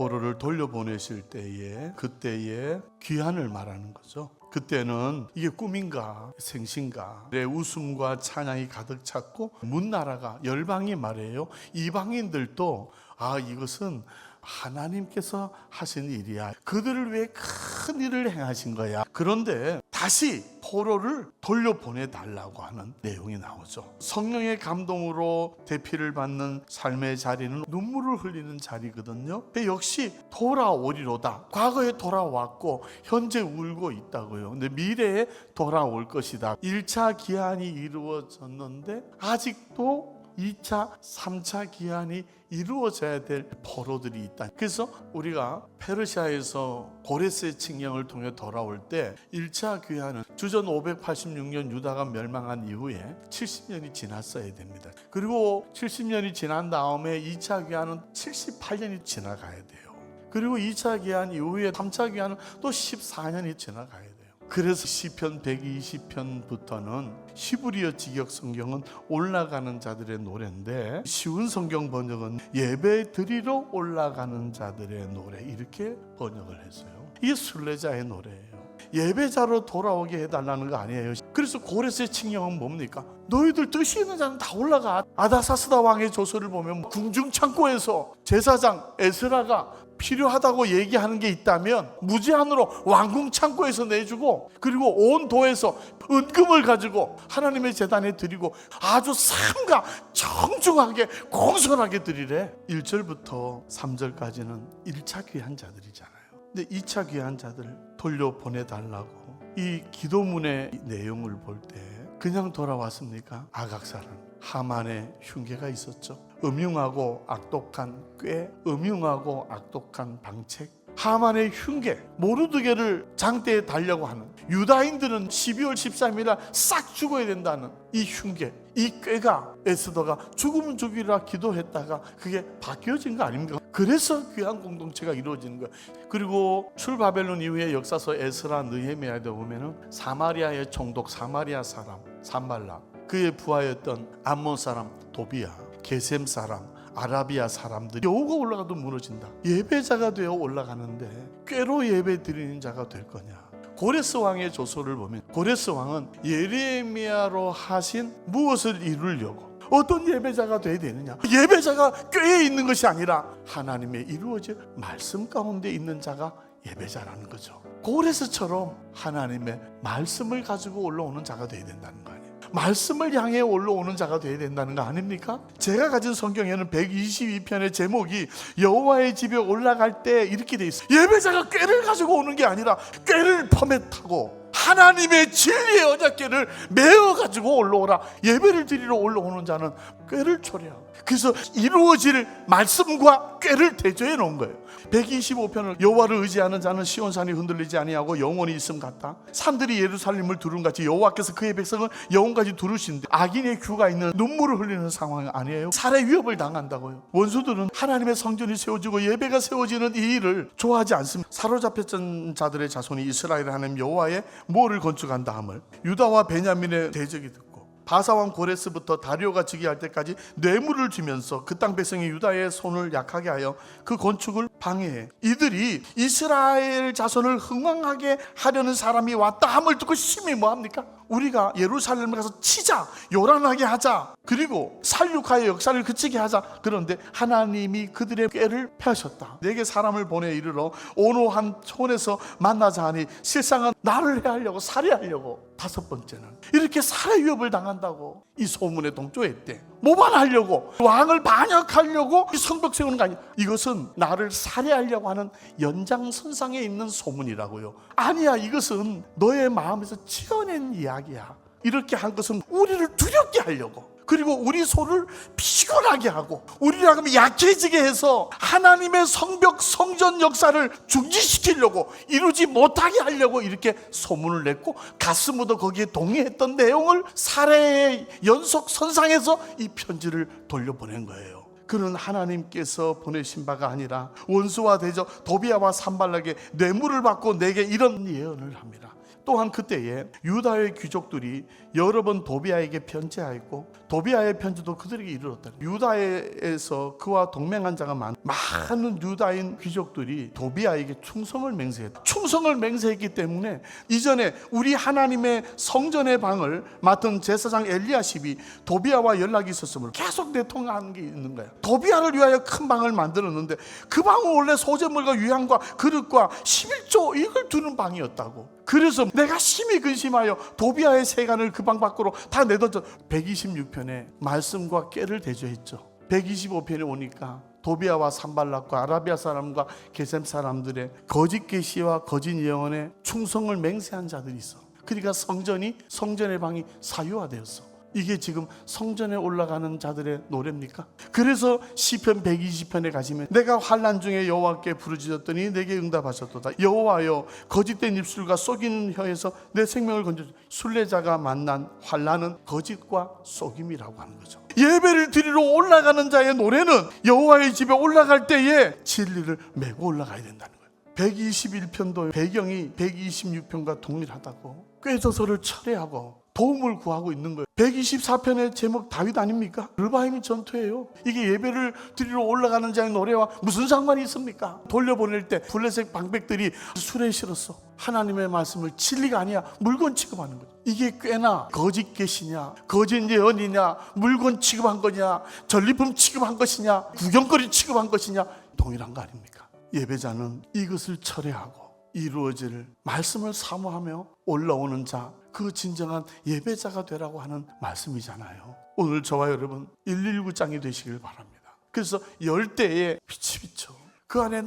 포로를 돌려보내실 때에 그때의 귀환을 말하는 거죠. 그때는 이게 꿈인가 생신가 내 웃음과 찬양이 가득 찼고 문나라가 열방이 말해요. 이방인들도 아 이것은 하나님께서 하신 일이야. 그들을 위해 큰 일을 행하신 거야. 그런데 다시 포로를 돌려보내 달라고 하는 내용이 나오죠. 성령의 감동으로 대피를 받는 삶의 자리는 눈물을 흘리는 자리거든요. 근데 역시 돌아오리로다. 과거에 돌아왔고 현재 울고 있다고요. 근데 미래에 돌아올 것이다. 1차 기한이 이루어졌는데 아직도 2차, 3차 기한이 이루어져야 될 포로들이 있다. 그래서 우리가 페르시아에서 고레스의 칙령을 통해 돌아올 때 1차 귀환은 주전 586년 유다가 멸망한 이후에 70년이 지났어야 됩니다. 그리고 70년이 지난 다음에 2차 귀환은 78년이 지나가야 돼요. 그리고 2차 귀환 이후에 3차 귀환은 또 14년이 지나가야 돼요. 그래서 시편 120편부터는 히브리어 직역 성경은 올라가는 자들의 노래인데 쉬운 성경 번역은 예배 드리러 올라가는 자들의 노래 이렇게 번역을 했어요. 이게 순례자의 노래예요. 예배자로 돌아오게 해달라는 거 아니에요. 그래서 고레스의 칙령은 뭡니까? 너희들 뜻이 있는 자는 다 올라가. 아다사스다 왕의 조서를 보면 궁중 창고에서 제사장 에스라가 필요하다고 얘기하는 게 있다면 무제한으로 왕궁 창고에서 내주고 그리고 온 도에서 은금을 가지고 하나님의 재단에 드리고 아주 삼가 정중하게 공손하게 드리래. 1절부터 3절까지는 1차 귀한 자들이잖아요. 근데 2차 귀한 자들 돌려보내 달라고 이 기도문의 내용을 볼 때 그냥 돌아왔습니까? 아각사는 하만의 흉계가 있었죠. 음흉하고 악독한 꾀, 음흉하고 악독한 방책, 하만의 흉계, 모르드게를 장대에 달려고 하는 유다인들은 12월 13일 날 싹 죽어야 된다는 이 흉계, 이 꾀가 에스더가 죽으면 죽이라 기도했다가 그게 바뀌어진 거 아닙니까? 그래서 귀한 공동체가 이루어지는 거예요. 그리고 출바벨론 이후에 역사서 에스라 느헤미야에 보면은 사마리아의 총독 사마리아 사람 산발라 그의 부하였던 암몬 사람 도비야 게셈 사람 아라비아 사람들이 여우가 올라가도 무너진다. 예배자가 되어 올라가는데 꾀로 예배 드리는 자가 될 거냐? 고레스 왕의 조서를 보면 고레스 왕은 예레미야로 하신 무엇을 이루려고 어떤 예배자가 돼야 되느냐? 예배자가 꾀에 있는 것이 아니라 하나님의 이루어질 말씀 가운데 있는 자가 예배자라는 거죠. 고레스처럼 하나님의 말씀을 가지고 올라오는 자가 돼야 된다는 거 아니에요. 말씀을 향해 올라오는 자가 돼야 된다는 거 아닙니까? 제가 가진 성경에는 122편의 제목이 여호와의 집에 올라갈 때 이렇게 돼 있어요. 예배자가 꾀를 가지고 오는 게 아니라 꾀를 퍼맷하고 하나님의 진리의 언약궤를 메어 가지고 올라오라. 예배를 드리러 올라오는 자는 꾀를 초래하고 그래서 이루어질 말씀과 꾀를 대조해 놓은 거예요. 125편을 여호와를 의지하는 자는 시온산이 흔들리지 아니하고 영원히 있음 같다. 산들이 예루살렘을 두른 같이 여호와께서 그의 백성을 영원까지 두르신데 악인의 규가 있는 눈물을 흘리는 상황 아니에요. 살해 위협을 당한다고요. 원수들은 하나님의 성전이 세워지고 예배가 세워지는 이 일을 좋아하지 않습니다. 사로잡혔던 자들의 자손이 이스라엘 하나님 여호와의 뭐를 건축한 다음을 유다와 베냐민의 대적이 듣고 바사왕 고레스부터 다리오가 즉위할 때까지 뇌물을 주면서 그 땅 백성이 유다의 손을 약하게 하여 그 건축을 방해해. 이들이 이스라엘 자손을 흥왕하게 하려는 사람이 왔다 함을 듣고 심히 뭐합니까? 우리가 예루살렘에 가서 치자, 요란하게 하자, 그리고 살육하여 역사를 그치게 하자. 그런데 하나님이 그들의 꾀를 펴셨다. 내게 사람을 보내 이르러 온호한 촌에서 만나자 하니 실상은 나를 해하려고 살해하려고 다섯 번째는 이렇게 살해 위협을 당한다고 이 소문에 동조했대. 모반하려고 왕을 반역하려고 이 성벽 세우는 거 아니야. 이것은 나를 살해하려고 하는 연장선상에 있는 소문이라고요. 아니야 이것은 너의 마음에서 지어낸 이야기 야. 이렇게 한 것은 우리를 두렵게 하려고. 그리고 우리 소를 피곤하게 하고 우리를 하면 약해지게 해서 하나님의 성벽 성전 역사를 중지시키려고 이루지 못하게 하려고 이렇게 소문을 냈고 가스무도 거기에 동의했던 내용을 살해의 연속 선상에서 이 편지를 돌려보낸 거예요. 그는 하나님께서 보내신 바가 아니라 원수와 대적 도비아와 산발락의 뇌물을 받고 내게 이런 예언을 합니다. 또한 그때에 유다의 귀족들이 여러 번 도비아에게 편지하였고 도비아의 편지도 그들에게 이르렀다. 유다에서 그와 동맹한 자가 많 많은 유다인 귀족들이 도비아에게 충성을 맹세했다. 충성을 맹세했기 때문에 이전에 우리 하나님의 성전의 방을 맡은 제사장 엘리야십이 도비아와 연락이 있었으므로 계속 내통하는 게 있는 거야. 도비아를 위하여 큰 방을 만들었는데 그 방은 원래 소재물과 유향과 그릇과 11조 이걸 두는 방이었다고. 그래서 내가 심히 근심하여 도비아의 세간을 그 방 밖으로 다 내던져 126편에 말씀과 깨를 대조했죠. 125편에 오니까 도비아와 산발락과 아라비아 사람과 게셈 사람들의 거짓 계시와 거짓 예언에 충성을 맹세한 자들이 있어. 그러니까 성전이 성전의 방이 사유화되었어. 이게 지금 성전에 올라가는 자들의 노래입니까? 그래서 시편 120편에 가시면 내가 환난 중에 여호와께 부르짖었더니 내게 응답하셨도다. 여호와여 거짓된 입술과 속이는 혀에서 내 생명을 건져 순례자가 만난 환난은 거짓과 속임이라고 하는 거죠. 예배를 드리러 올라가는 자의 노래는 여호와의 집에 올라갈 때에 진리를 메고 올라가야 된다는 거예요. 121편도 배경이 126편과 동일하다고 꾀조서를 철회하고 도움을 구하고 있는 거예요. 124편의 제목 다윗 아닙니까? 르바임이 전투예요. 이게 예배를 드리러 올라가는 자의 노래와 무슨 상관이 있습니까? 돌려보낼 때 블레셋 방백들이 술에 실었어. 하나님의 말씀을 진리가 아니야 물건 취급하는 거예요. 이게 꽤나 거짓 계시냐, 거짓 예언이냐, 물건 취급한 거냐, 전리품 취급한 것이냐, 구경거리 취급한 것이냐 동일한 거 아닙니까? 예배자는 이것을 철회하고 이루어질 말씀을 사모하며 올라오는 자, 그 진정한 예배자가 되라고 하는 말씀이잖아요. 오늘 저와 여러분 119장이 되시길 바랍니다. 그래서 열대에 빛이 비쳐. 그 안에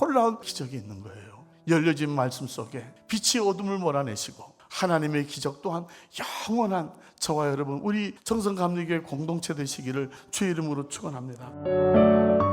놀라운 기적이 있는 거예요. 열려진 말씀 속에 빛이 어둠을 몰아내시고 하나님의 기적 또한 영원한 저와 여러분 우리 정성감리교회 공동체 되시기를 주의 이름으로 축원합니다.